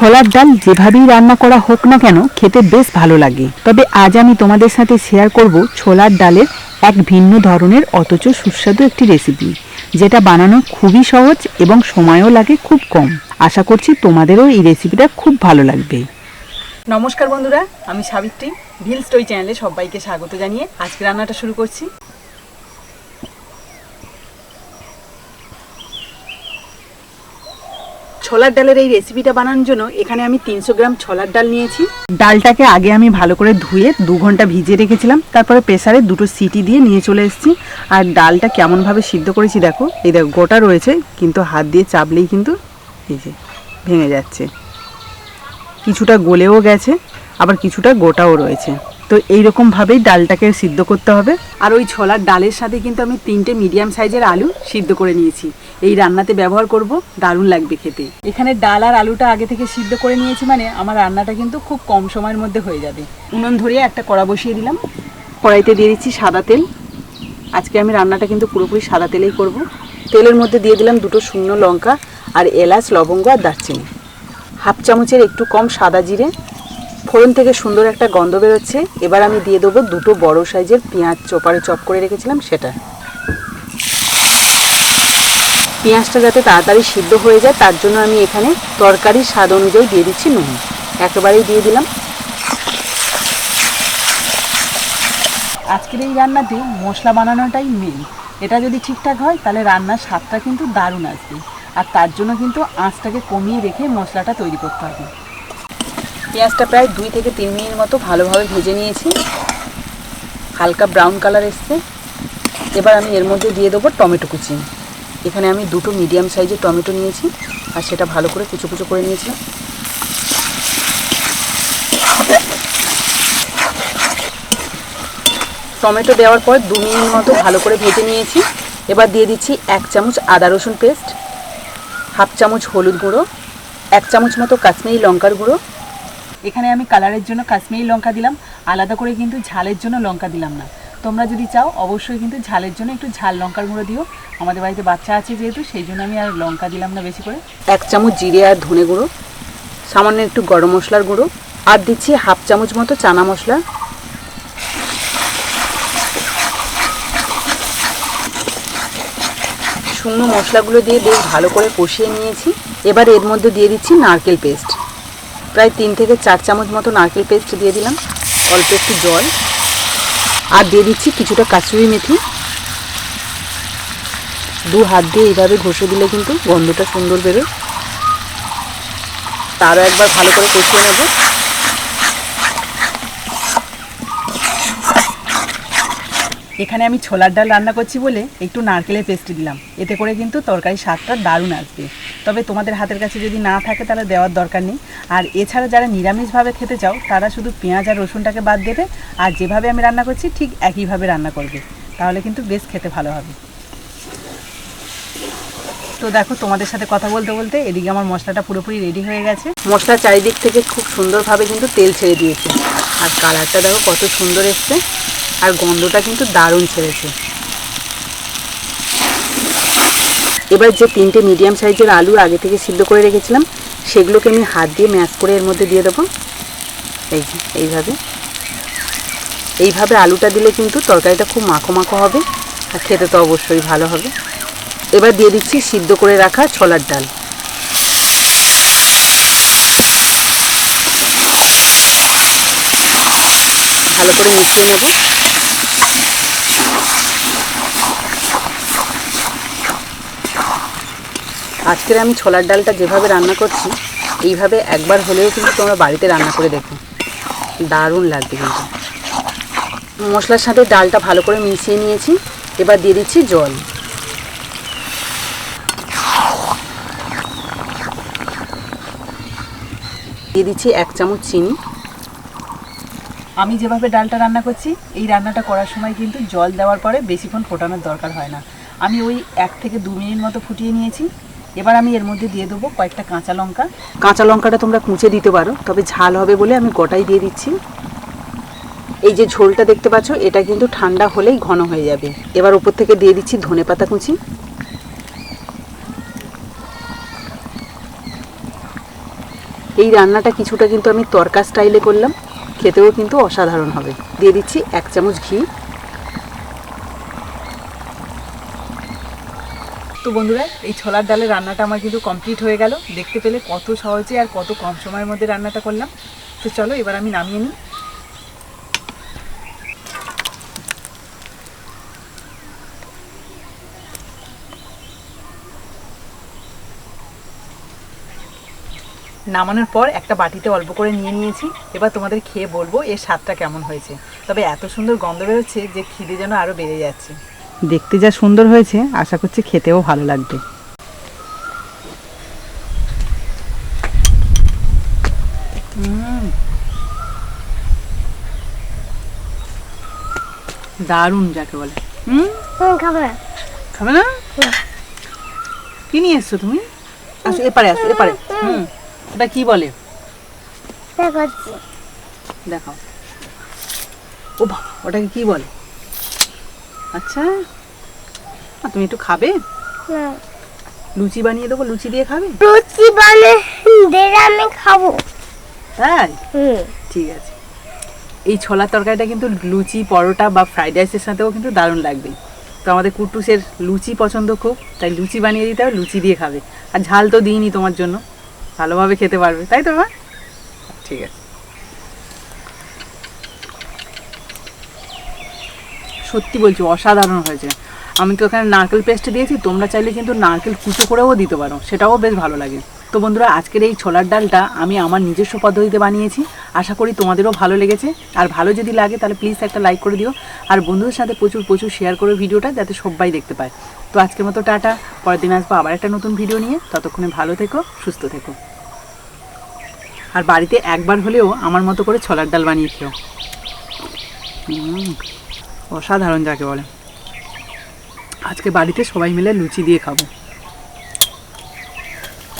ছোলার ডাল যেভাবেই রান্না করা হোক না কেন, খেতে বেশ ভালো লাগে। তবে আজ আমি তোমাদের সাথে শেয়ার করব ছোলার ডালের এক ভিন্ন ধরনের, অথচ সুস্বাদু একটি রেসিপি যেটা বানানো খুবই সহজ এবং সময়ও লাগে খুব কম। আশা করছি তোমাদেরও এই রেসিপিটা খুব ভালো লাগবে। নমস্কার বন্ধুরা, আমি সাবিত্রী ভিল স্টোরি চ্যানেলে সবাইকে স্বাগত জানিয়ে আজকে রান্নাটা শুরু করছি। ছোলার ডালের এই রেসিপিটা বানানোর জন্য এখানে আমি তিনশো গ্রাম ছোলার ডাল নিয়েছি। ডালটাকে আগে আমি ভালো করে ধুয়ে দু ঘণ্টা ভিজিয়ে রেখেছিলাম, তারপরে প্রেসারে দুটো সিটি দিয়ে নিয়ে চলে এসেছি। আর ডালটা কেমনভাবে সিদ্ধ করেছি দেখো, এই দেখো, গোটা রয়েছে, কিন্তু হাত দিয়ে চাপলেই কিন্তু এই যে ভেঙে যাচ্ছে। কিছুটা গলেও গেছে, আবার কিছুটা গোটাও রয়েছে। তো এইরকমভাবেই ডালটাকে সিদ্ধ করতে হবে। আর ওই ছোলার ডালের সাথে কিন্তু আমি তিনটে মিডিয়াম সাইজের আলু সিদ্ধ করে নিয়েছি। এই রান্নাতে ব্যবহার করব, দারুণ লাগবে খেতে। এখানে ডাল আর আলুটা আগে থেকে সিদ্ধ করে নিয়েছি মানে আমার রান্নাটা কিন্তু খুব কম সময়ের মধ্যে হয়ে যাবে। উনুন ধরিয়ে একটা কড়া বসিয়ে দিলাম। কড়াইতে দিয়ে দিচ্ছি সাদা তেল। আজকে আমি রান্নাটা কিন্তু পুরোপুরি সাদা তেলেই করব। তেলের মধ্যে দিয়ে দিলাম দুটো শুকনো লঙ্কা আর এলাচ, লবঙ্গ আর দারচিনি। হাফ চামচের একটু কম সাদা জিরে। ফোড়ন থেকে সুন্দর একটা গন্ধ বেরোচ্ছে। এবার আমি দিয়ে দেবো দুটো বড় সাইজের পেঁয়াজ চোপারে চপ করে রেখেছিলাম সেটা। পেঁয়াজটা যাতে তাড়াতাড়ি সিদ্ধ হয়ে যায়, তার জন্য আমি এখানে তরকারির স্বাদ অনুযায়ী দিয়ে দিচ্ছি নুন। একেবারেই দিয়ে দিলাম। আজকের এই রান্নাতে মশলা বানানোটাই মেন এটা যদি ঠিকঠাক হয়, তাহলে রান্নার স্বাদটা কিন্তু দারুণ আসবে। আর তার জন্য কিন্তু আঁচটাকে কমিয়ে রেখে মশলাটা তৈরি করতে হবে। পেঁয়াজটা প্রায় দুই থেকে তিন মিনিট মতো ভালোভাবে ভেজে নিয়েছি। হালকা ব্রাউন কালার এসছে। এবার আমি এর মধ্যে দিয়ে দেবো টমেটো কুচি। এখানে আমি দুটো মিডিয়াম সাইজের টমেটো নিয়েছি আর সেটা ভালো করে কুচো কুচো করে নিয়েছিলাম। টমেটো দেওয়ার পর দু মিনিট মতো ভালো করে ভেজে নিয়েছি। এবার দিয়ে দিচ্ছি এক চামচ আদা রসুন পেস্ট হাফ চামচ হলুদ গুঁড়ো, এক চামচ মতো কাশ্মীরি লঙ্কার গুঁড়ো এখানে আমি কালারের জন্য কাশ্মীরি লঙ্কা দিলাম, আলাদা করে কিন্তু ঝালের জন্য লঙ্কা দিলাম না। তোমরা যদি চাও, অবশ্যই কিন্তু ঝালের জন্য একটু ঝাল লঙ্কার গুঁড়ো দিও। আমাদের বাড়িতে বাচ্চা আছে যেহেতু, সেই জন্য আমি আর লঙ্কা দিলাম না বেশি করে। এক চামচ জিরে আর ধনে গুঁড়ো, সামান্য একটু গরম মশলার গুঁড়ো, আর দিচ্ছি হাফ চামচ মতো চানা মশলা। শুকনো মশলাগুলো দিয়ে বেশ ভালো করে কষিয়ে নিয়েছি। এবার এর মধ্যে দিয়ে দিচ্ছি নারকেল পেস্ট। প্রায় তিন থেকে চার চামচ মতো নারকেল পেস্ট দিয়ে দিলাম। অল্প একটু জল। আর দিয়ে দিচ্ছি কিছুটা কাচুরি মেথি। দু হাত দিয়ে এইভাবে ঘষে দিলে কিন্তু গন্ধটা সুন্দর বেরোয়। তারও একবার ভালো করে কষিয়ে নেব। এখানে আমি ছোলার ডাল রান্না করছি বলে একটু নারকেলের পেস্ট দিলাম। এতে করে কিন্তু তরকারি স্বাদটা দারুণ আসবে। তবে তোমাদের হাতের কাছে যদি না থাকে তাহলে দেওয়ার দরকার নেই। আর এছাড়া যারা নিরামিষভাবে খেতে চাও, তারা শুধু পেঁয়াজ আর রসুনটাকে বাদ দেবে। আর যেভাবে আমি রান্না করছি, ঠিক একইভাবে রান্না করবে। তাহলে কিন্তু বেশ খেতে ভালো হবে। তো দেখো, তোমাদের সাথে কথা বলতে বলতে এদিকে আমার মশলাটা পুরোপুরি রেডি হয়ে গেছে। মশলা চারিদিক থেকে খুব সুন্দরভাবে কিন্তু তেল ছেড়ে দিয়েছে। আর কালারটা দেখো কত সুন্দর এসছে। আর গন্ধটা কিন্তু দারুণ ছেড়েছে। এবার যে তিনটে মিডিয়াম সাইজের আলু আগে থেকে সিদ্ধ করে রেখেছিলাম, সেগুলোকে আমি হাত দিয়ে ম্যাশ করে এর মধ্যে দিয়ে দেবো। এই যে, এইভাবে। এইভাবে আলুটা দিলে কিন্তু তরকারিটা খুব মাখো মাখো হবে, আর খেতে তো অবশ্যই ভালো হবে। এবার দিয়ে দিচ্ছি সিদ্ধ করে রাখা ছোলার ডাল। ভালো করে মিশিয়ে নেব। আজকের আমি ছোলার ডালটা যেভাবে রান্না করছি, এইভাবে একবার হলেও কিন্তু তোমরা বাড়িতে রান্না করে দেখো। দারুণ লাগবে কিন্তু। মশলার সাথে ডালটা ভালো করে মিশিয়ে নিয়েছি, এবার দিয়ে দিচ্ছি জল। দিয়ে দিচ্ছি এক চামচ চিনি। আমি যেভাবে ডালটা রান্না করছি, এই রান্নাটা করার সময় কিন্তু জল দেওয়ার পরে বেশিক্ষণ ফোটানোর দরকার হয় না। আমি ওই এক থেকে দু মিনিট মতো ফুটিয়ে নিয়েছি। এবার আমি এর মধ্যে দিয়ে দেবো কয়েকটা কাঁচা লঙ্কা। কাঁচা লঙ্কাটা তোমরা কুচে দিতে পারো, তবে ঝাল হবে বলে আমি গোটাই দিয়ে দিচ্ছি। এই যে ঝোলটা দেখতে পাচ্ছ, এটা কিন্তু ঠান্ডা হলেই ঘন হয়ে যাবে। এবার উপর থেকে দিয়ে দিচ্ছি ধনে পাতা কুচি। এই রান্নাটা কিছুটা কিন্তু আমি তরকা স্টাইলে করলাম, খেতেও কিন্তু অসাধারণ হবে। দিয়ে দিচ্ছি এক চামচ ঘি। তো বন্ধুরা, এই ছোলার ডালের রান্নাটা আমার কিন্তু কমপ্লিট হয়ে গেল। দেখতে পেলে কত সহজে আর কত কম সময়ের মধ্যে রান্নাটা করলাম। তো চলো, এবার আমি নামিয়ে নিই। নামানোর পর একটা বাটিতে অল্প করে নিয়ে নিয়েছি। এবার তোমাদের খেয়ে বলব এর স্বাদটা কেমন হয়েছে। তবে এত সুন্দর গন্ধ বেরোচ্ছে যে খিদে যেন আরও বেড়ে যাচ্ছে। দেখতে যা সুন্দর হয়েছে আশা করছি খেতেও ভালো লাগবে। দারুণ যাকে বলে। হুম? খাবে। না খাবে না? কি নিয়ে এসছো তুমি? আসো এপারে আসো এপারে। হুম। ওটা কি বলে? দেখাও। ও বাবা ওটাকে কি বলে? আচ্ছা। আর তুমি একটু খাবে? লুচি বানিয়ে দেবো লুচি দিয়ে খাবে? লুচি বানে দিলে আমি খাব। তাই? ঠিক আছে। এই ছোলার তরকারিটা কিন্তু লুচি পরোটা বা ফ্রাইড রাইসের সাথেও কিন্তু দারুণ লাগবে। তো আমাদের কুটুসের লুচি পছন্দ খুব তাই লুচি বানিয়ে দিতে হবে লুচি দিয়ে খাবে। আর ঝাল তো দিইনি তোমার জন্য। ভালোভাবে খেতে পারবে তাই তো মা? ঠিক আছে। সত্যি বলছি, অসাধারণ হয়েছে। আমি তো ওখানে নারকেল পেস্ট দিয়েছি, তোমরা চাইলে কিন্তু নারকেল কুচো করেও দিতে পারো, সেটাও বেশ ভালো লাগে। তো বন্ধুরা, আজকের এই ছোলার ডালটা আমি আমার নিজস্ব পদ্ধতিতে বানিয়েছি, আশা করি তোমাদেরও ভালো লেগেছে। আর ভালো যদি লাগে, তাহলে প্লিজ একটা লাইক করে দিও। আর বন্ধুদের সাথে প্রচুর প্রচুর শেয়ার করো ভিডিওটা, যাতে সবাই দেখতে পায়। তো আজকের মতো টাটা, পরের দিন আসব আবার একটা নতুন ভিডিও নিয়ে। ততক্ষণে ভালো থেকো, সুস্থ থেকো। আর বাড়িতে একবার হলেও আমার মতো করে ছোলার ডাল বানিয়ে খেও। অসাধারণ যাকে বলে। আজকে বাড়িতে সবাই মিলে লুচি দিয়ে খাব।